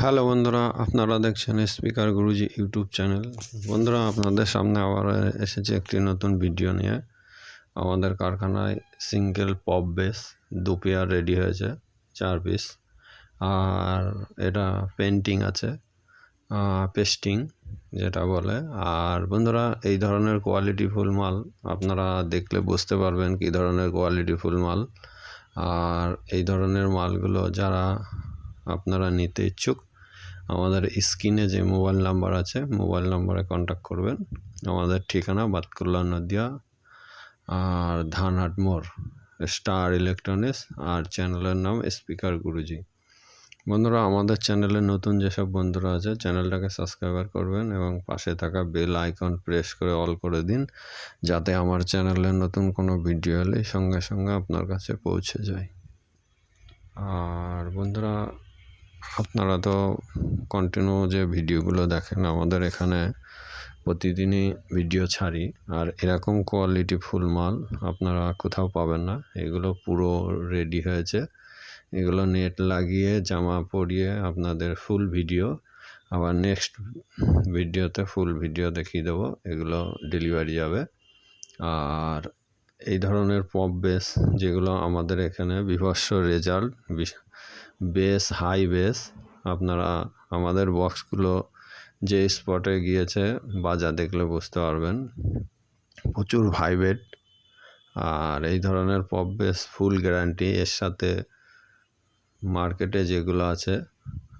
Hello বন্ধুরা, আপনারা দেখছেন স্পিকার গুরুজি ইউটিউব চ্যানেল। বন্ধুরা, আপনাদের সামনে আবার এসেছে একটি নতুন ভিডিও নিয়ে। আমাদের কারখানায় সিঙ্গেল পপ বেস, দু পেয়ার রেডি হয়েছে, চার পিস। আর এটা পেন্টিং আছে পেস্টিং যেটা বলে। আর বন্ধুরা, এই ধরনের কোয়ালিটি ফুল মাল আপনারা দেখলে বুঝতে পারবেন কী ধরনের কোয়ালিটি ফুল মাল। আর এই ধরনের মালগুলো যারা আপনারা নিতে ইচ্ছুক আমাদের স্ক্রিনে যে মোবাইল নাম্বার আছে, মোবাইল নাম্বারে কন্ট্যাক্ট করবেন। আমাদের ঠিকানা বাতকুল্লা নদিয়া আর ধানহাট মোড়, স্টার ইলেকট্রনিক্স আর চ্যানেলের নাম স্পিকার গুরুজি। বন্ধুরা, আমাদের চ্যানেলে নতুন যেসব বন্ধুরা আছে, চ্যানেলটাকে সাবস্ক্রাইবার করবেন এবং পাশে থাকা বেল আইকন প্রেস করে অল করে দিন, যাতে আমার চ্যানেলে নতুন কোনো ভিডিও এলে সঙ্গে সঙ্গে আপনার কাছে পৌঁছে যায়। আর বন্ধুরা আপনারা তো কন্টিনিউ যে ভিডিওগুলো দেখেন, আমাদের এখানে প্রতিদিনই ভিডিও ছাড়ি। আর এরকম কোয়ালিটি ফুল মাল আপনারা কোথাও পাবেন না। এগুলো পুরো রেডি হয়েছে। এগুলো নেট লাগিয়ে, জামা পরিয়ে আপনাদের ফুল ভিডিও আবার নেক্সট ভিডিওতে ফুল ভিডিও দেখিয়ে দেবো, এগুলো ডেলিভারি যাবে। আর এই ধরনের পপ বেস যেগুলো আমাদের এখানে বিভৎস রেজাল্ট বেস, হাই বেস, আপনারা আমাদের বক্সগুলো যে স্পটে গিয়েছে বাজা দেখলে বুঝতে পারবেন। প্রচুর ভাইব্রেট। আর এই ধরনের পপ বেস ফুল গ্যারান্টি, এর সাথে মার্কেটে যেগুলো আছে,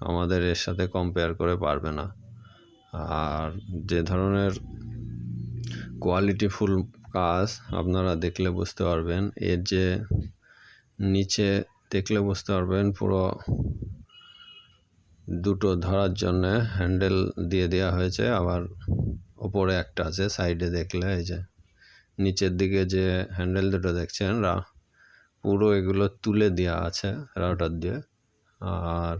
আমাদের এর সাথে কম্পেয়ার করে পারবে না। আর যে ধরনের কোয়ালিটি ফুল কাজ আপনারা দেখলে বুঝতে পারবেন, এর যে নিচে দেখলে বুঝতে পারবেন পুরো দুটো ধরার জন্য হ্যান্ডেল দিয়ে দেওয়া হয়েছে। আবার ওপরে একটা আছে সাইডে দেখলে এই যে নিচের দিকে যে হ্যান্ডেল দুটো দেখছেন, রা পুরো এগুলো তুলে দেওয়া আছে রাউটার দিয়ে। আর